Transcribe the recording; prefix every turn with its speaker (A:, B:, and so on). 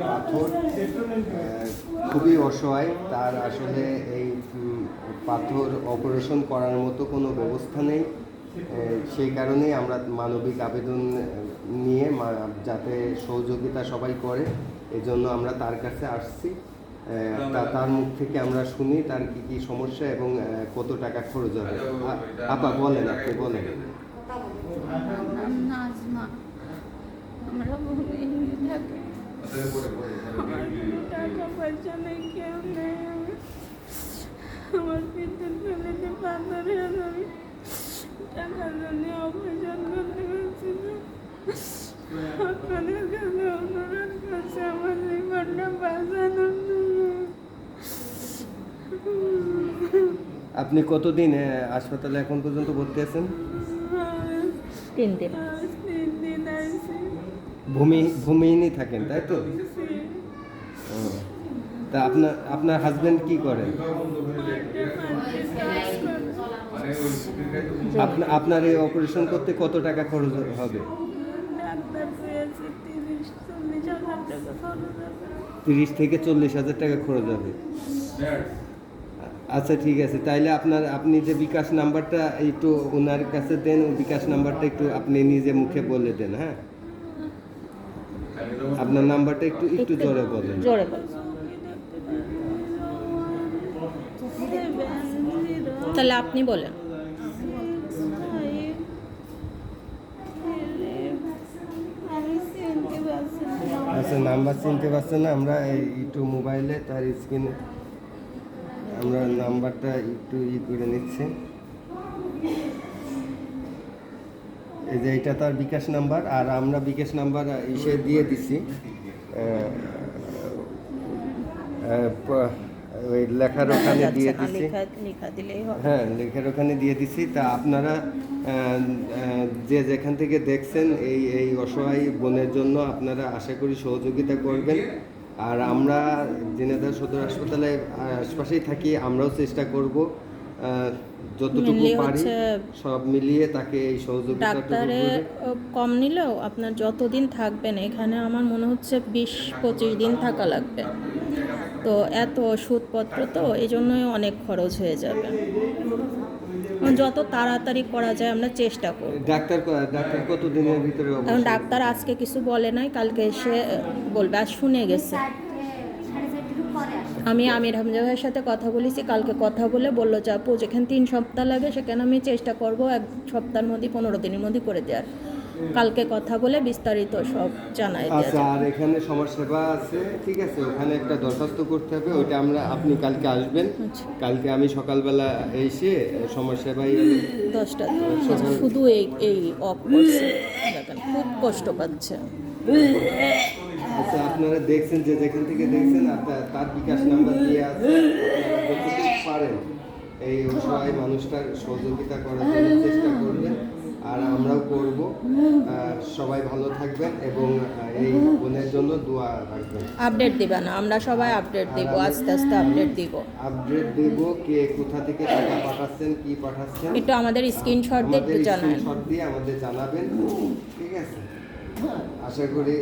A: পাথর খুবই অসহায়। তার আসলে এই পাথর অপারেশন করার মতো কোনো ব্যবস্থা নেই। সেই কারণেই আমরা মানবিক আবেদন নিয়ে যাতে সহযোগিতা সবাই করে, এজন্য আমরা তার কাছে আসছি। তা- তার মুখ থেকে আমরা শুনি তার কি কি সমস্যা এবং কত টাকা খরচ হবে। আপা, বলেন, আপনি বলেন
B: নাম নাজমা আমরা ভূমিহীন থাকি আমার কোনো টাকা পয়সা নেই কেউ নেই আমি আমার বিদ্যুৎ ফেলেছে পাথরে আমি টাকার জন্য অপারেশন করতে পারছি না আপনাদের কাছে অনুরোধ করছে আমার জীবনটা বাঁচানোর জন্য
A: আপনি কতদিন হাসপাতালে এখন পর্যন্ত ভর্তি আছেন?
C: তিন দিন।
A: ভূমি ভূমিহীনই থাকেন তাই তো। তা আপনার আপনার হাজবেন্ড কি করেন? আপনা- আপনার এই অপারেশন করতে কত টাকা খরচ হবে?
B: তিরিশ
A: থেকে চল্লিশ হাজার টাকা খরচ হবে। আচ্ছা ঠিক আছে। তাইলে আপনার আপনি যে বিকাশ নাম্বারটা একটু ওনার কাছে দেন বিকাশ নাম্বারটা একটু আপনি নিজে মুখে বলে দেন হ্যাঁ? আপনার নাম্বারটা একটু একটু জোরে বলেন।
C: জোরে তাহলে আপনি বলেন।
A: আচ্ছা নাম্বার চিনতে পারছেন না আমরা একটু মোবাইলে তার স্ক্রিনে আমরা নাম্বারটা একটু ই করে নিচ্ছি। এই যে এটা তার বিকাশ নাম্বার আর আমরা বিকাশ নাম্বার ইসে দিয়ে দিছি। ওই লেখার ওখানে দিয়ে
C: না
A: দিছি। হ্যাঁ লেখার ওখানে দিয়ে দিছি। তা আপনারা যে যেখান থেকে দেখছেন এই এই অসহায় বোনের জন্য আপনারা আশা করি সহযোগিতা করবেন। আর আমরা দিনাদার সদর হাসপাতালে আশপাশেই থাকি আমরাও চেষ্টা করব যতটুকু পারি সব মিলিয়ে তাকে এই সহযোগিতা
C: ডাক্তারে কম নিলেও আপনার যতদিন থাকবেন এখানে আমার মনে হচ্ছে বিশ পঁচিশ দিন থাকা লাগবে। তো এত ওষুধপত্র তো এই জন্যই অনেক খরচ হয়ে যাবে। যত তাড়াতাড়ি করা যায় আমরা চেষ্টা করব।
A: ডাক্তার ডাক্তার কত দিনের ভিতরে
C: এখন ডাক্তার আজকে কিছু বলে নাই কালকে এসে বলবে আর শুনে গেছে। আমি আমির হামজা ভাইয়ের সাথে কথা বলেছি কালকে কথা বলে বলল যে আপু যেখানে তিন সপ্তাহ লাগে সেখানে আমি চেষ্টা করব এক সপ্তাহের মধ্যে পনেরো দিনের মধ্যে করে দেওয়ার। কালকে কথা বলে বিস্তারিত সব জানাই
A: আচ্ছা আর এখানে সমাজ সেবা আছে ঠিক আছে? ওখানে একটা দরখাস্ত করতে হবে ওইটা আমরা আপনি কালকে আসবেন।
C: আচ্ছা।
A: কালকে আমি সকালবেলা এসে সমাজ সেবাই
C: দশটা শুধু এই এই অফ করছে। খুব কষ্ট পাচ্ছে।
A: আচ্ছা আপনারা দেখছেন যে যেখান থেকে দেখছেন তার বিকাশ নাম্বার দিয়ে আছে। পারেন এই অসহায় মানুষটার সহযোগিতা করার জন্য চেষ্টা করবেন। আর সবাই ভালো থাকবেন এবং এই বোনের জন্য দোয়া রাখবেন।
C: আপডেট দিবেন না আমরা সবাই আপডেট দিব আস্তে আস্তে আপডেট দিব।
A: আপডেট দেব কে কোথা থেকে টাকা পাঠাচ্ছেন কি পাঠাচ্ছেন?
C: একটু আমাদের স্ক্রিনশট দিয়ে একটু জানান।
A: স্ক্রিনশট দিয়ে আমাদের জানাবেন ঠিক আছে? আশা করি